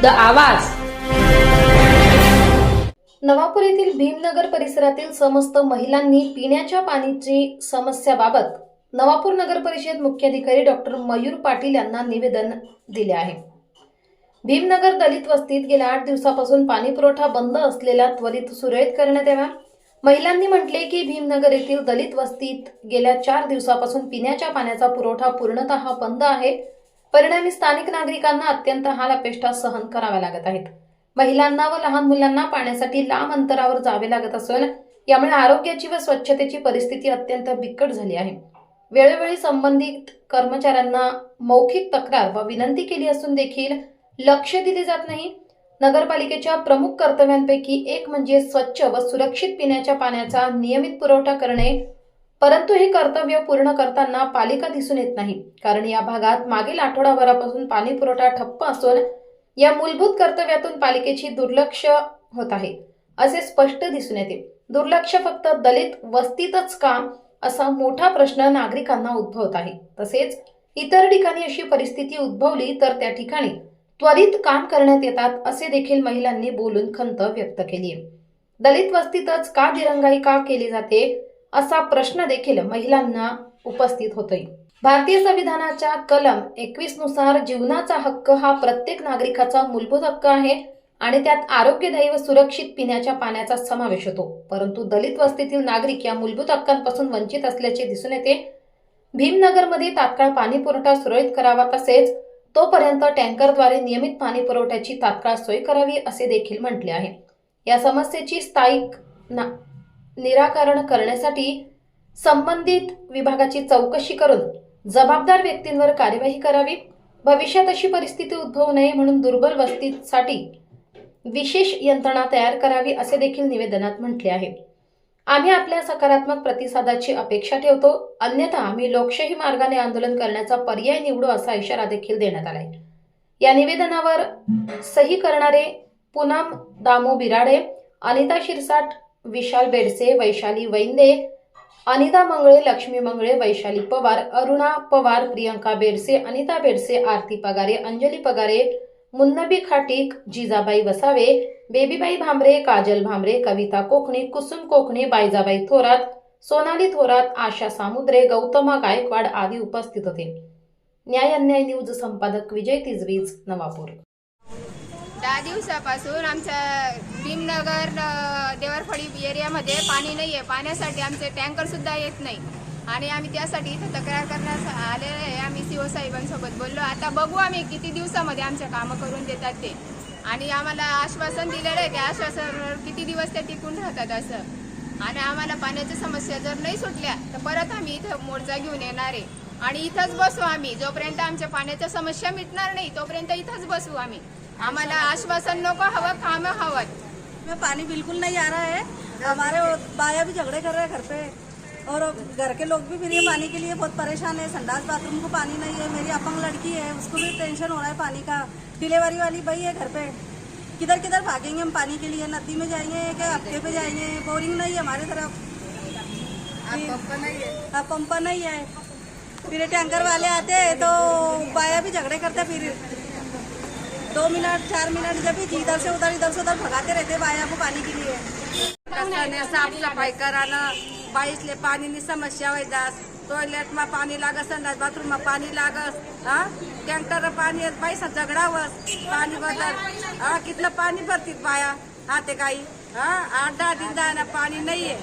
विरुद्ध आवाज. नवापूर येथील भीमनगर परिसरातील समस्त महिलांनी पिण्याच्या पाण्याची समस्याबाबत नवापूर नगर परिषद मुख्याधिकारी डॉक्टर मयूर पाटील यांना निवेदन दिले आहे. भीमनगर दलित वस्तीत गेल्या आठ दिवसापासून पाणी पुरवठा बंद असलेला त्वरित सुरळीत करण्यात यावा. महिलांनी म्हटले की भीमनगर येथील दलित वस्तीत गेल्या चार दिवसापासून पिण्याच्या पाण्याचा पुरवठा पूर्णतः बंद आहे. परिणामी स्थानिक नागरिकांना अत्यंत हाल अपेष्टा सहन कराव्या लागत आहेत. महिलांना व लहान मुलांना पाण्यासाठी लांब अंतरावर जावे लागत असून यामुळे आरोग्याची व स्वच्छतेची परिस्थिती अत्यंत बिकट झाली आहे. वेळोवेळी संबंधित कर्मचाऱ्यांना मौखिक तक्रार व विनंती केली असून देखील लक्ष दिले जात नाही. नगरपालिकेच्या प्रमुख कर्तव्यांपैकी एक म्हणजे स्वच्छ व सुरक्षित पिण्याच्या पाण्याचा नियमित पुरवठा करणे परंतु हे कर्तव्य पूर्ण करताना पालिका दिसून येत नाही. कारण या भागात मागील आठवडाभरापासून पाणी पुरवठा ठप्प असून या मूलभूत कर्तव्यातून पालिकेची दुर्लक्ष होत आहे असे स्पष्ट दिसून येते. दुर्लक्ष फक्त दलित वस्तीतच का असा मोठा प्रश्न नागरिकांना उद्भवत आहे. तसेच इतर ठिकाणी अशी परिस्थिती उद्भवली तर त्या ठिकाणी त्वरित काम करण्यात येतात असे देखील महिलांनी बोलून खंत व्यक्त केली आहे दलित वस्तीतच का दिरंगाई का केली जाते? असा प्रश्न देखील महिलांना उपस्थित होतोय. भारतीय संविधानाच्या कलम एकवीसनुसार जीवनाचा हक्क हा प्रत्येक नागरिकाचा मूलभूत हक्क आहे आणि त्यात आरोग्यदायी व सुरक्षित पिण्याच्या पाण्याचा समावेश होतो. परंतु दलित वस्तीतील नागरिक या मूलभूत हक्कांपासून वंचित असल्याचे दिसून येते. भीमनगरमध्ये तात्काळ पाणी पुरवठा सुरळीत करावा तसेच तोपर्यंत टँकरद्वारे नियमित पाणी पुरवठ्याची तात्काळ सोय करावी असे देखील म्हटले आहे. या समस्येची स्थायिक ना निराकरण करण्यासाठी संबंधित विभागाची चौकशी करून जबाबदार व्यक्तींवर कार्यवाही करावी. भविष्यात अशी परिस्थिती उद्भवू नये म्हणून दुर्बल वस्तीसाठी विशेष यंत्रणा तयार करावी असे देखील निवेदनात म्हटले आहे. आम्ही आपल्या सकारात्मक प्रतिसादाची अपेक्षा ठेवतो. अन्यथा आम्ही लोकशाही मार्गाने आंदोलन करण्याचा पर्याय निवडू असा इशारा देखील देण्यात आलाय. या निवेदनावर सही करणारे पूनम दामो बिराडे अनिता शिरसाट विशाल बेडसे वैशाली वैंदे अनिता मंगळे लक्ष्मी मंगळे वैशाली पवार अरुणा पवार प्रियंका बेडसे अनिता बेडसे आरती पगारे अंजली पगारे मुन्नबी खाटीक जिजाबाई वसावे बेबीबाई भांबरे काजल भांबरे कविता कोकणे कुसुम कोकणे बायजाबाई थोरात सोनाली थोरात आशा सामुद्रे गौतमा गायकवाड आदी उपस्थित होते. न्याय अन्याय न्यूज संपादक विजय तिजवीज नवापूर. दहा दिवसापासून आमच्या भीमनगर अ, देवरफळी एरियामध्ये पाणी नाही आहे. पाण्यासाठी आमचे टँकरसुद्धा येत नाही. आणि आम्ही त्यासाठी इथं तक्रार करण्यास आलेले आहे. आम्ही सीओ साहेबांसोबत बोललो. आता बघू आम्ही किती दिवसामध्ये आमचे कामं करून देतात ते. आणि आम्हाला आश्वासन दिलेलं आहे त्या आश्वासनावर किती दिवस ते टिकून राहतात असं. आणि आम्हाला पाण्याच्या समस्या जर नाही सुटल्या तर परत आम्ही इथं मोर्चा घेऊन येणार आहे. आणि इथंच बसू आम्ही. जोपर्यंत आमच्या पाण्याच्या समस्या मिटणार नाही तोपर्यंत इथंच बसू आम्ही. आम्हाला आश्वासन नको हवं कामं हवं. में पानी बिल्कुल नहीं आ रहा है। हमारे बाया भी झगड़े कर रहे हैं घर पे। और घर के लोग भी फिर ये पानी के लिए बहुत परेशान है। संडास बाथरूम को पानी नहीं है। मेरी अपंग लड़की है उसको भी टेंशन हो रहा है पानी का। डिलीवरी वाली भाई है घर पे। किधर किधर भागेंगे हम पानी के लिए? नदी में जाएँगे क्या? हफ़्ते पे जाएँगे? बोरिंग नहीं है हमारे तरफ़। पंप नहीं है? फिर टैंकर वाले आते हैं तो बाया भी झगड़े करते फिर दो मिनट चार मिनट जब भी इधर से उधर इधर से उधर भगाते रहते बाया को पानी के लिए। रस्त्याने साफसफाई करानं बाईसले पाणीनी समस्या वैदास टॉयलेटमा पानी लागस संडास बाथरूममा पानी लागस हा? टँकर पाणी येत पैसा झगडावस पाणी बदल। हा कितलं पाणी भरतीत बाया हा ते काही हा। आठ दहा दिन जायला पाणी नाहीये